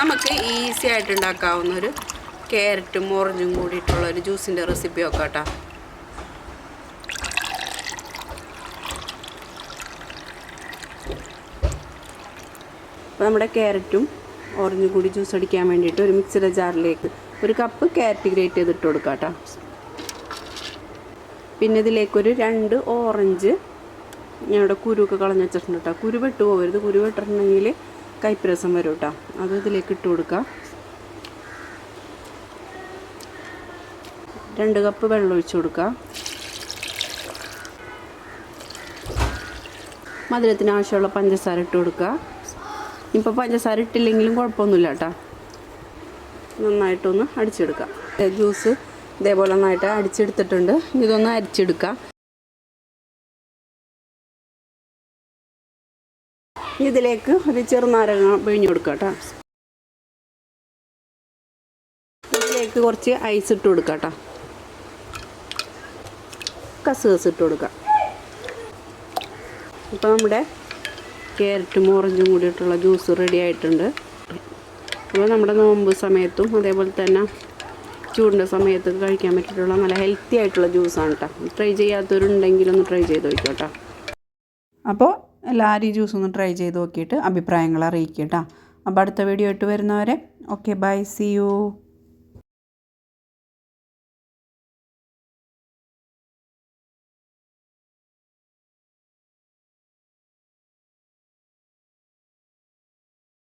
നമുക്ക് ഈസി ആയിട്ട് ഉണ്ടാക്കാവുന്ന ഒരു ക്യാരറ്റും ഓറഞ്ചും കൂടിയിട്ടുള്ള ഒരു ജ്യൂസിന്റെ റെസിപ്പി ഒക്കെ കേട്ടോ അപ്പോൾ നമ്മുടെ ക്യാരറ്റും ഓറഞ്ചും കൂടി ജ്യൂസ് അടിക്കാൻ വേണ്ടിയിട്ട് ഒരു മിക്സിയുടെ ജാറിലേക്ക് ഒരു കപ്പ് ക്യാരറ്റ് ഗ്രേറ്റ് ചെയ്തിട്ട് കൊടുക്കാം കേട്ടോ പിന്നെ ഇതിലേക്കൊരു രണ്ട് ഓറഞ്ച് ഞങ്ങളുടെ കുരുവൊക്കെ കളഞ്ഞ് വെച്ചിട്ടുണ്ട് കേട്ടോ കുരു വെട്ട് പോകരുത് കുരു വെട്ടിട്ടുണ്ടെങ്കിൽ കൈപ്പരസം വരും കേട്ടോ. അത് ഇതിലേക്ക് ഇട്ട് കൊടുക്കുക രണ്ട് കപ്പ് വെള്ളം ഒഴിച്ച് കൊടുക്കുക മധുരത്തിന് ആവശ്യമുള്ള പഞ്ചസാര ഇട്ട് കൊടുക്കുക ഇപ്പോൾ പഞ്ചസാര ഇട്ടില്ലെങ്കിലും കുഴപ്പമൊന്നുമില്ല കേട്ടോ. നന്നായിട്ടൊന്ന് അടിച്ചെടുക്കുക ജ്യൂസ് ഇതേപോലെ നന്നായിട്ട് അടിച്ചെടുത്തിട്ടുണ്ട്. ഇതൊന്ന് അരിച്ചെടുക്കുക ഇതിലേക്ക് ഒരു ചെറുനാരങ്ങ പിഴിഞ്ഞു കൊടുക്കുക കേട്ടോ. ഇതിലേക്ക് കുറച്ച് ഐസ് ഇട്ട് കൊടുക്കുക കേട്ടോ. കസുകസ് ഇട്ട് കൊടുക്കുക ഇപ്പോൾ നമ്മുടെ ക്യാരറ്റും ഓറഞ്ചും കൂടിയിട്ടുള്ള ജ്യൂസ് റെഡി ആയിട്ടുണ്ട്. അപ്പോൾ നമ്മുടെ നോമ്പ് സമയത്തും അതേപോലെ തന്നെ ചൂടിന്റെ സമയത്ത് കഴിക്കാൻ പറ്റിയിട്ടുള്ള നല്ല ഹെൽത്തി ആയിട്ടുള്ള ജ്യൂസാണ് കേട്ടോ. ട്രൈ ചെയ്യാത്തവരുണ്ടെങ്കിൽ ഒന്ന് ട്രൈ ചെയ്ത് നോക്കാം കേട്ടോ. അപ്പോൾ ഈ ജ്യൂസ് ഒന്ന് ട്രൈ ചെയ്ത് നോക്കിയിട്ട് അഭിപ്രായങ്ങൾ അറിയിക്കുക കേട്ടോ അപ്പോൾ അടുത്ത വീഡിയോ ഇട്ട് വരുന്നവരെ ഓക്കെ ബൈ സി യു